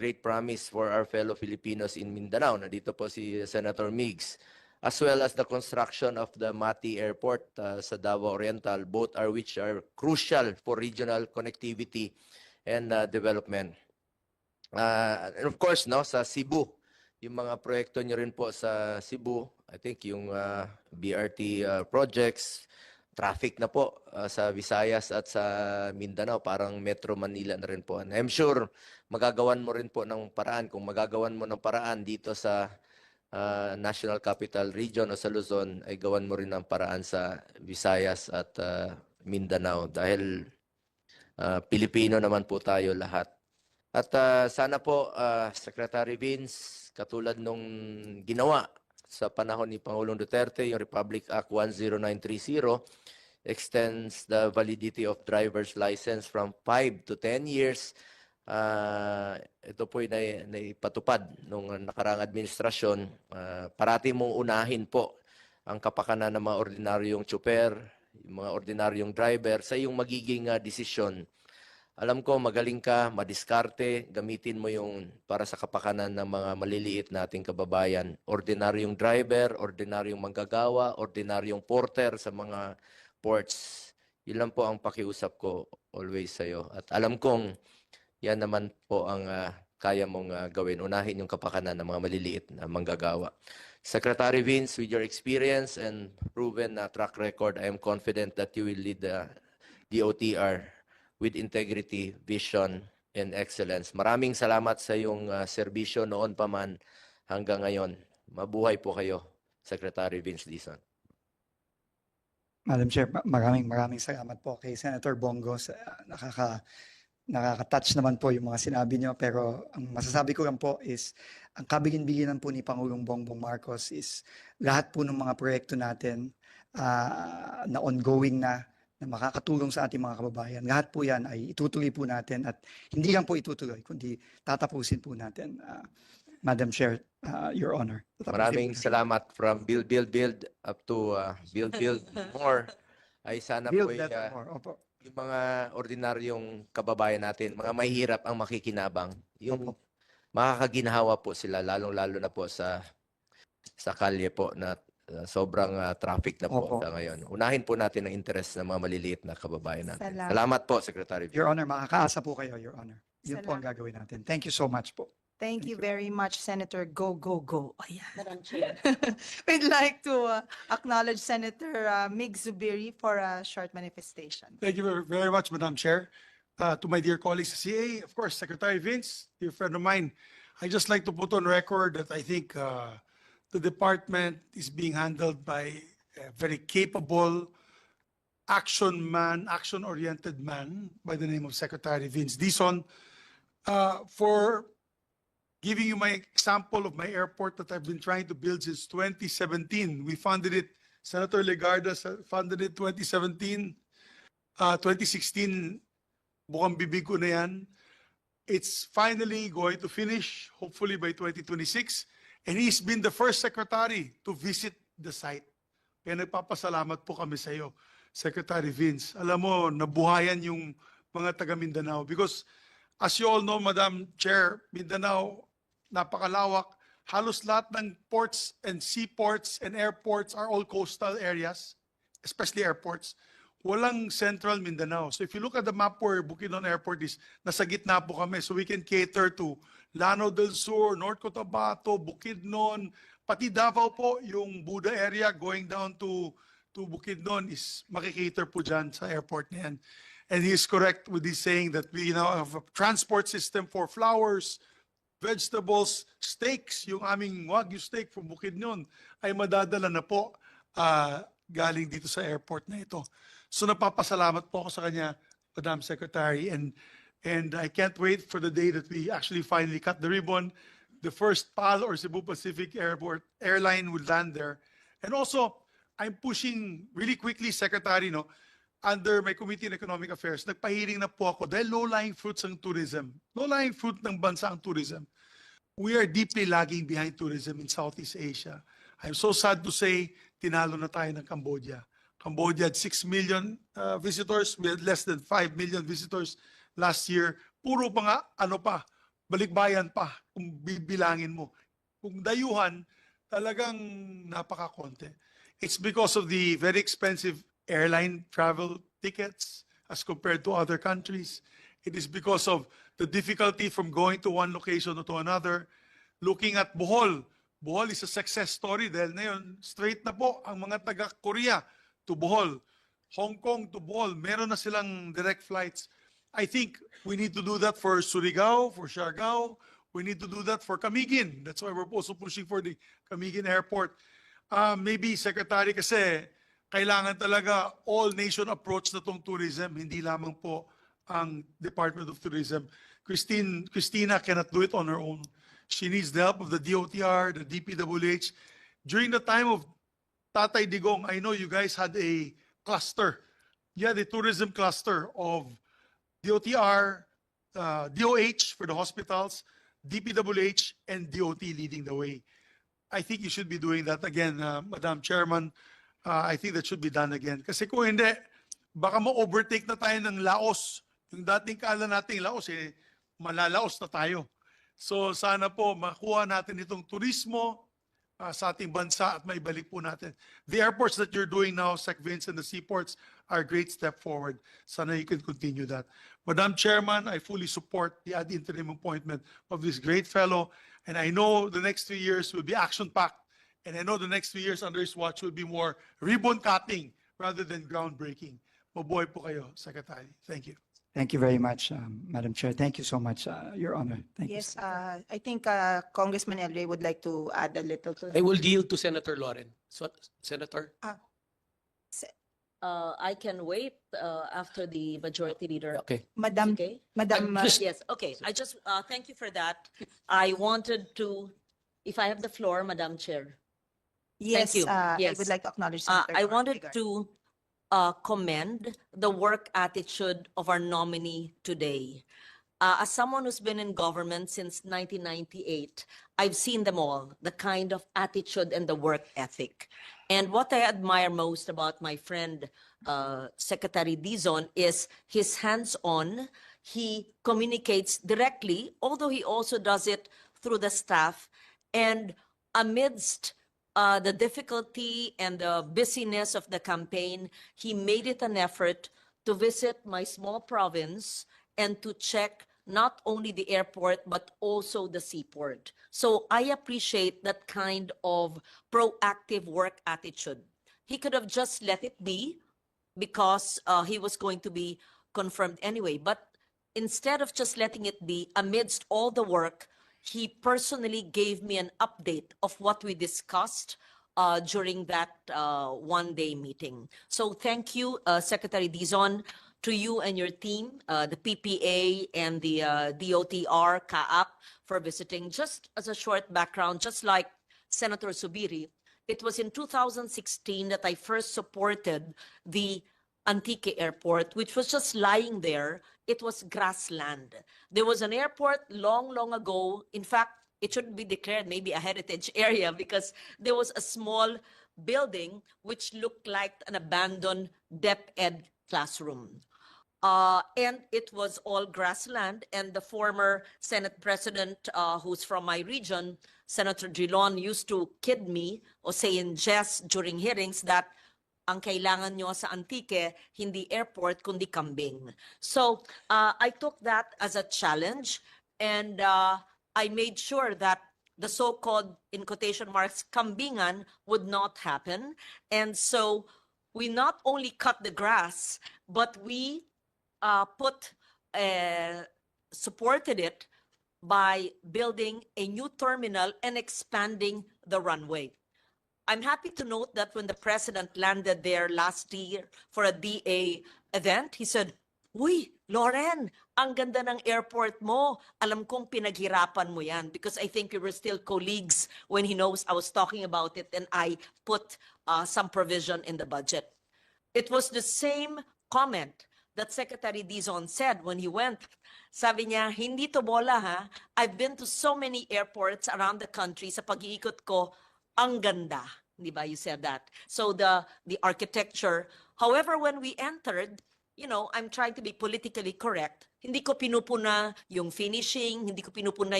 great promise for our fellow Filipinos in Mindanao. Nandito po si Senator Migs. As well as the construction of the Mati Airport uh, sa Davao Oriental, both are which are crucial for regional connectivity and uh, development. Uh, and of course, no, sa Cebu, yung mga proyekto nyo rin po sa Cebu, I think yung uh, BRT uh, projects, traffic na po uh, sa Visayas at sa Mindanao, parang Metro Manila na rin po. And I'm sure magagawan mo rin po ng paraan. Kung magagawan mo ng paraan dito sa uh, National Capital Region o sa Luzon, ay gawan mo rin ng paraan sa Visayas at uh, Mindanao dahil uh, Pilipino naman po tayo lahat. At uh, sana po, uh, Secretary Vince, katulad nung ginawa sa panahon ni Pangulong Duterte, yung Republic Act 10930 extends the validity of driver's license from 5 to 10 years. Ah, ito po nai- naipatupad nung nakarang administrasyon. Ah, parati mong unahin po ang kapakanan ng mga ordinaryong tsuper, mga ordinaryong driver sa iyong magiging ah, desisyon. Alam ko magaling ka, madiskarte, gamitin mo yung para sa kapakanan ng mga maliliit nating kababayan. Ordinaryong driver, ordinaryong manggagawa, ordinaryong porter sa mga ports. Yun lang po ang pakiusap ko always sa'yo. At alam kong yan naman po ang ah, kaya mong ah, gawin. Unahin yung kapakanan ng mga maliliit na manggagawa. Secretary Vince, with your experience and proven na track record, I am confident that you will lead the DOTR with integrity, vision, and excellence. Maraming salamat sa iyong ah, serbisyo noon pa man hanggang ngayon. Mabuhay po kayo, Secretary Vince Dizon. Madam Chair, ma- maraming maraming salamat po kay Senator Bongo. Sa, nakaka, nakaka-touch naman po yung mga sinabi niyo. Pero ang masasabi ko lang po is, ang kabigin-biginan po ni Pangulong Bongbong Marcos is lahat po ng mga proyekto natin ah, na ongoing na, na makakatulong sa ating mga kababayan. Lahat po yan ay itutuloy po natin at hindi lang po itutuloy, kundi tatapusin po natin. Ah, Madam Chair, ah, Your Honor. Tatapusin po Maraming natin. salamat from build, build, build up to uh, build, build more. Ay sana po Build ay, that ah, more. Opo. yung mga ordinaryong kababayan natin, mga mahihirap ang makikinabang. Yung Opo. makakaginhawa po sila, lalong-lalo na po sa sa kalye po na uh, sobrang uh, traffic na po Opo. sa ngayon. Unahin po natin ang interes ng mga maliliit na kababayan natin. Salamat. Salamat po, Secretary. Your Honor, makakaasa po kayo, Your Honor. Yun po ang gagawin natin. Thank you so much po. Thank Thank you you. very much, Senator Go, Go, Go. Ayan. Madam Chair. We'd like to uh, acknowledge Senator uh, Mig Zubiri for a short manifestation. Thank you ver- very much, Madam Chair. Uh, To my dear colleagues, CA, of course, Secretary Vince, dear friend of mine, I just like to put on record that I think uh, the department is being handled by a very capable action man, action-oriented man by the name of Secretary Vince Dison. Uh, For giving you my example of my airport that I've been trying to build since 2017. We funded it, Senator Legarda funded it 2017. Uh, 2016, bukang bibig ko na yan. It's finally going to finish, hopefully by 2026. And he's been the first secretary to visit the site. Kaya nagpapasalamat po kami sa iyo, Secretary Vince. Alam mo, nabuhayan yung mga taga Mindanao. Because as you all know, Madam Chair, Mindanao, napakalawak. Halos lahat ng ports and seaports and airports are all coastal areas, especially airports. Walang central Mindanao. So if you look at the map where Bukidnon Airport is, nasa gitna po kami. So we can cater to Lano del Sur, North Cotabato, Bukidnon, pati Davao po, yung Buda area going down to to Bukidnon is makikater po dyan sa airport na yan. And he is correct with his saying that we now have a transport system for flowers, vegetables, steaks, yung aming Wagyu steak from Bukidnon ay madadala na po ah, galing dito sa airport na ito. So napapasalamat po ako sa kanya, Madam Secretary, and and I can't wait for the day that we actually finally cut the ribbon. The first PAL or Cebu Pacific Airport airline would land there. And also, I'm pushing really quickly, Secretary, no, under my Committee on Economic Affairs, nagpahiring na po ako dahil low-lying fruits ang tourism. Low-lying fruit ng bansa ang tourism. We are deeply lagging behind tourism in Southeast Asia. I'm so sad to say, tinalo na tayo ng Cambodia. Cambodia had 6 million uh, visitors. We had less than 5 million visitors last year. Puro pa nga, ano pa, balikbayan pa kung bibilangin mo. Kung dayuhan, talagang napakakonti. It's because of the very expensive airline travel tickets as compared to other countries. It is because of the difficulty from going to one location to another. Looking at Bohol, Bohol is a success story dahil ngayon straight na po ang mga taga Korea to Bohol. Hong Kong to Bohol, meron na silang direct flights. I think we need to do that for Surigao, for Siargao. We need to do that for Camiguin. That's why we're also pushing for the Camiguin Airport. Uh, maybe, Secretary, kasi kailangan talaga all-nation approach na tong tourism, hindi lamang po ang Department of Tourism. Christine, Christina cannot do it on her own. She needs the help of the DOTR, the DPWH. During the time of Tatay Digong, I know you guys had a cluster. Had a tourism cluster of DOTR, uh, DOH for the hospitals, DPWH, and DOT leading the way. I think you should be doing that again, uh, Madam Chairman. Uh, I think that should be done again. Kasi kung hindi, baka ma-overtake na tayo ng Laos. Yung dating kala nating Laos, eh, malalaos na tayo. So sana po makuha natin itong turismo uh, sa ating bansa at maibalik po natin. The airports that you're doing now, Sec Vince and the seaports, are a great step forward. Sana you can continue that. Madam Chairman, I fully support the ad interim appointment of this great fellow. And I know the next three years will be action-packed. And I know the next three years under his watch will be more ribbon cutting rather than groundbreaking. Mabuhay po kayo, Secretary. Thank you. Thank you very much, um, Madam Chair. Thank you so much, uh, Your Honor. Thank you. Yes, uh, I think uh, Congressman El Rey would like to add a little to. I will yield to Senator Lauren. So, Senator? Uh, I can wait, uh, after the majority leader. Okay. Madam, Okay? Madam, uh, just- Yes, okay. I just, uh, thank you for that. I wanted to, if I have the floor, Madam Chair. yes, you. uh, I Yes. would like to acknowledge. Uh, Senator I Mark wanted Ligar. to, uh, commend the work attitude of our nominee today. Uh, as someone who's been in government since nineteen ninety-eight, I've seen them all, the kind of attitude and the work ethic. And what I admire most about my friend, uh, Secretary Dizon is his hands-on. He communicates directly, although he also does it through the staff. And amidst uh, the difficulty and the busyness of the campaign, he made it an effort to visit my small province and to check not only the airport, but also the seaport. So I appreciate that kind of proactive work attitude. He could have just let it be because uh, he was going to be confirmed anyway. But instead of just letting it be, amidst all the work, he personally gave me an update of what we discussed uh, during that uh, one-day meeting. So thank you, uh, Secretary Dizon, to you and your team, uh, the PPA and the uh, DOTR, CAAP, for visiting. Just as a short background, just like Senator Subiri, it was in 2016 that I first supported the Antique Airport, which was just lying there. It was grassland. There was an airport long, long ago. In fact, it should be declared maybe a heritage area because there was a small building which looked like an abandoned DepEd ed classroom. Uh, and it was all grassland. And the former Senate President, uh, who's from my region, Senator Drilon, used to kid me or say in jest during hearings that ang kailangan nyo sa Antique, hindi airport, kundi kambing. So uh, I took that as a challenge and uh, I made sure that the so-called, in quotation marks, kambingan would not happen. And so we not only cut the grass, but we uh, put, uh, supported it by building a new terminal and expanding the runway. I'm happy to note that when the president landed there last year for a DA event, he said, Uy, Lauren, ang ganda ng airport mo. Alam kong pinaghirapan mo yan because I think we were still colleagues when he knows I was talking about it and I put uh, some provision in the budget. It was the same comment that Secretary Dizon said when he went. Sabi niya, hindi to bola ha. I've been to so many airports around the country sa pag-iikot ko, ang ganda. Di ba? You said that. So the, the architecture. However, when we entered, you know, I'm trying to be politically correct. Hindi ko pinupuna yung finishing, hindi ko pinupuna